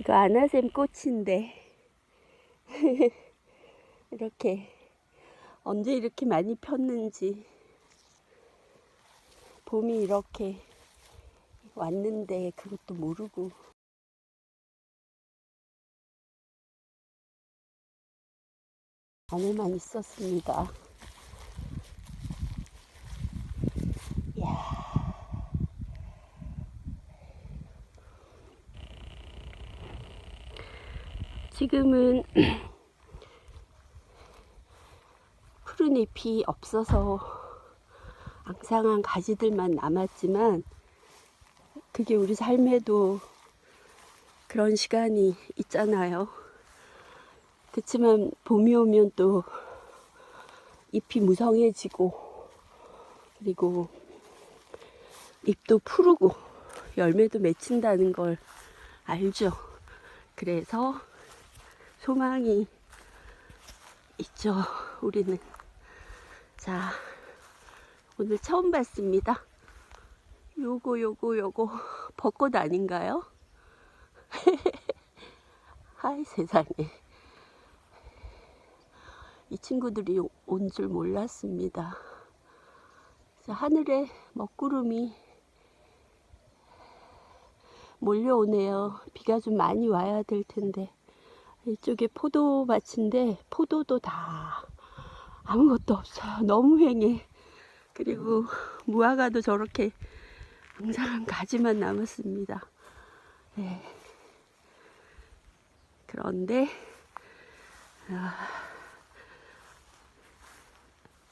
이거 아나샘 꽃인데. 이렇게 언제 이렇게 많이 폈는지. 봄이 이렇게 왔는데 그것도 모르고. 안에만 있었습니다. 지금은 푸른 잎이 없어서 앙상한 가지들만 남았지만 그게 우리 삶에도 그런 시간이 있잖아요. 그렇지만 봄이 오면 또 잎이 무성해지고 그리고 잎도 푸르고 열매도 맺힌다는 걸 알죠. 그래서 소망이 있죠. 우리는. 자, 오늘 처음 봤습니다. 요거, 요거, 요거, 벚꽃 아닌가요? 하이, 세상에. 이 친구들이 온 줄 몰랐습니다. 자, 하늘에 먹구름이 몰려오네요. 비가 좀 많이 와야 될 텐데. 이쪽에 포도밭인데 포도도 다 아무것도 없어요. 너무 휑해. 그리고 무화과도 저렇게 앙상한 가지만 남았습니다. 네. 그런데 아,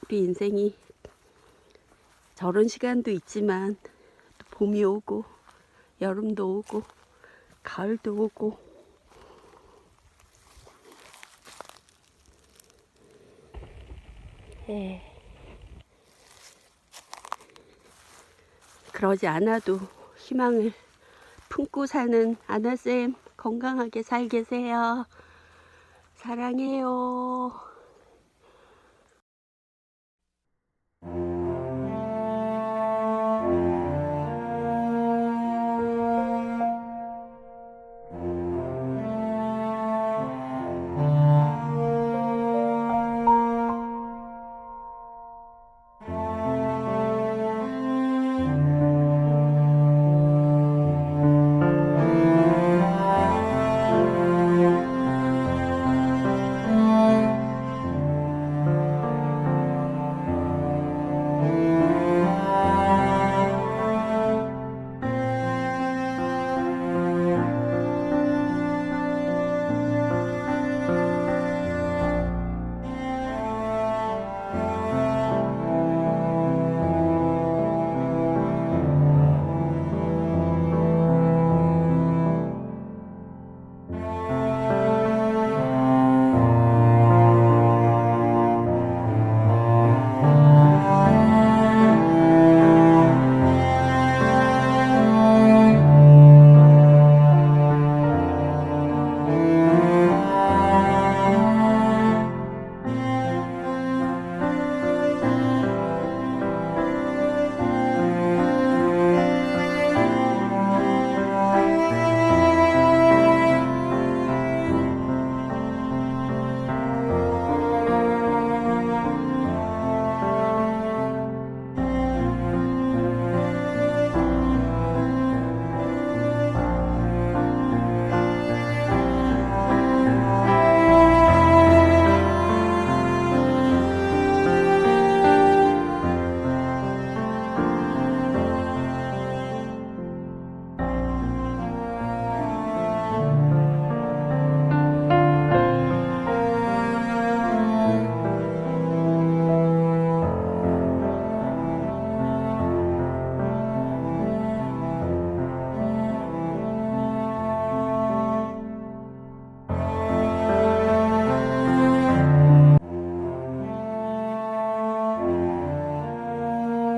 우리 인생이 저런 시간도 있지만 또 봄이 오고 여름도 오고 가을도 오고 예. 그러지 않아도 희망을 품고 사는 아나쌤 건강하게 잘 계세요. 사랑해요.